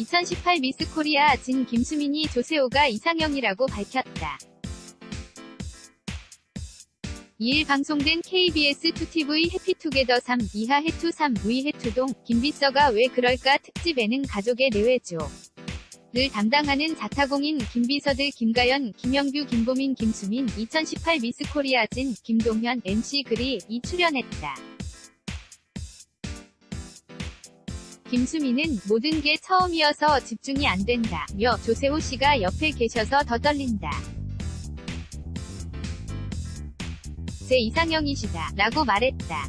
2018 미스 코리아 진 김수민이 조세호가 이상형이라고 밝혔다. 2일 방송된 KBS 2TV 해피투게더 3 이하 해투 3위 해투동 김비서가 왜 그럴까 특집에는 가족의 내외죠. 를 담당하는 자타공인 김비서들 김가연, 김영규, 김보민, 김수민, 2018 미스 코리아 진, 김동현, MC 글이 이 출연했다. 김수민은 모든 게 처음이어서 집중이 안 된다. 며 조세호 씨가 옆에 계셔서 더 떨린다. 제 이상형이시다. 라고 말했다.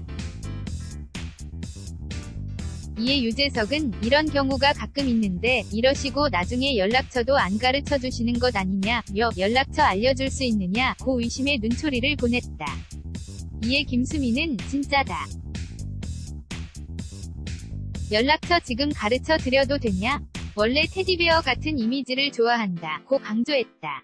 이에 유재석은 이런 경우가 가끔 있는데 이러시고 나중에 연락처도 안 가르쳐 주시는 것 아니냐 며 연락처 알려줄 수 있느냐 고 의심의 눈초리를 보냈다. 이에 김수민은 진짜다. 연락처 지금 가르쳐 드려도 되냐? 원래 테디베어 같은 이미지를 좋아한다. 고 강조했다.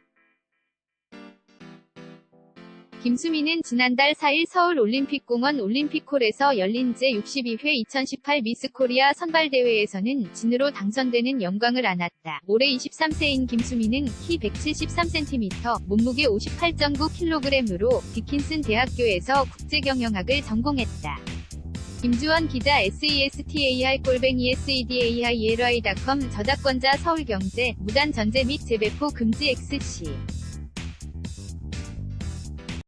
김수민은 지난달 4일 서울 올림픽공원 올림픽홀에서 열린 제62회 2018 미스코리아 선발대회에서는 진으로 당선되는 영광을 안았다. 올해 23세인 김수민은 키 173cm, 몸무게 58.9kg으로 디킨슨 대학교에서 국제경영학을 전공했다. 김주원 기자 SESTAR 골뱅이 SEDAIERI.com 저작권자 서울경제 무단 전제 및 재배포 금지 XC